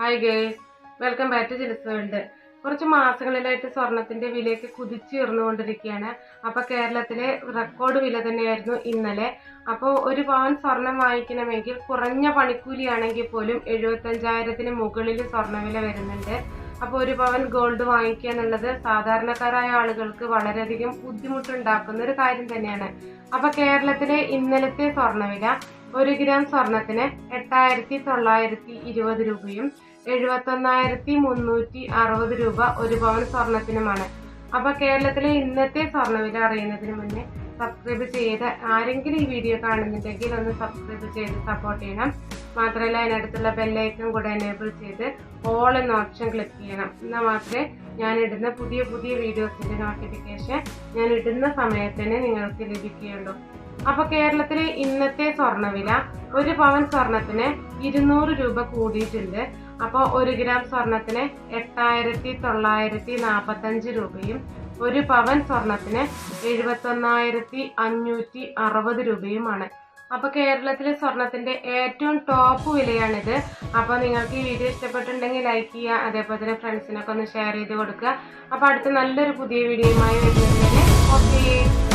Hi girls welcome back to Jill's world കുറച്ച് മാസങ്ങളിലായിട്ട് സ്വർണത്തിന്റെ വിലയൊക്കെ കുതിച്ചുയർന്നുകൊണ്ടിരിക്കുകയാണ് അപ്പൊ കേരളത്തിലെ റെക്കോർഡ് വില തന്നെയായിരുന്നു ഇന്നലെ. അപ്പോൾ ഒരു പവൻ സ്വർണം വാങ്ങിക്കണമെങ്കിൽ കുറഞ്ഞ പണിക്കൂലിയാണെങ്കിൽ പോലും എഴുപത്തഞ്ചായിരത്തിന് മുകളിൽ സ്വർണവില വരുന്നുണ്ട്. അപ്പോൾ ഒരു പവൻ ഗോൾഡ് വാങ്ങിക്കുക എന്നുള്ളത് സാധാരണക്കാരായ ആളുകൾക്ക് വളരെയധികം ബുദ്ധിമുട്ടുണ്ടാക്കുന്ന ഒരു കാര്യം തന്നെയാണ്. അപ്പൊ കേരളത്തിലെ ഇന്നലത്തെ സ്വർണവില ഒരു ഗ്രാം സ്വർണത്തിന് എട്ടായിരത്തി തൊള്ളായിരത്തി ഇരുപത് രൂപയും എഴുപത്തൊന്നായിരത്തി മുന്നൂറ്റി അറുപത് രൂപ ഒരു പവൻ സ്വർണത്തിനുമാണ്. അപ്പൊ കേരളത്തിലെ ഇന്നത്തെ സ്വർണവില അറിയുന്നതിന് മുന്നേ സബ്സ്ക്രൈബ് ചെയ്ത് ആരെങ്കിലും ഈ വീഡിയോ കാണുന്നുണ്ടെങ്കിൽ ഒന്ന് സബ്സ്ക്രൈബ് ചെയ്ത് സപ്പോർട്ട് ചെയ്യണം. മാത്രമല്ല അതിനടുത്തുള്ള ബെല്ലൈക്കൺ കൂടെ എനേബിൾ ചെയ്ത് ഓൾ എന്ന ഓപ്ഷൻ ക്ലിക്ക് ചെയ്യണം. എന്നാൽ മാത്രമേ ഞാൻ ഇടുന്ന പുതിയ പുതിയ വീഡിയോസിന്റെ നോട്ടിഫിക്കേഷൻ ഞാൻ ഇടുന്ന സമയത്തിന് നിങ്ങൾക്ക് ലഭിക്കുകയുള്ളൂ. അപ്പൊ കേരളത്തിലെ ഇന്നത്തെ സ്വർണവില ഒരു പവൻ സ്വർണത്തിന് ഇരുന്നൂറ് രൂപ കൂടിയിട്ടുണ്ട്. അപ്പോൾ ഒരു ഗ്രാം സ്വർണത്തിന് എട്ടായിരത്തി തൊള്ളായിരത്തി നാൽപ്പത്തഞ്ച് രൂപയും ഒരു പവൻ സ്വർണത്തിന് എഴുപത്തൊന്നായിരത്തി അഞ്ഞൂറ്റി അറുപത് രൂപയുമാണ്. അപ്പൊ കേരളത്തിലെ സ്വർണത്തിന്റെ ഏറ്റവും ടോപ്പ് വിലയാണിത്. അപ്പൊ നിങ്ങൾക്ക് ഈ വീഡിയോ ഇഷ്ടപ്പെട്ടുണ്ടെങ്കിൽ ലൈക്ക് ചെയ്യുക അതേപോലെ തന്നെ ഫ്രണ്ട്സിനൊക്കെ ഒന്ന് ഷെയർ ചെയ്ത് കൊടുക്കുക. അപ്പൊ അടുത്ത നല്ലൊരു പുതിയ വീഡിയോയുമായി വരുന്നതിന് ഓക്കെ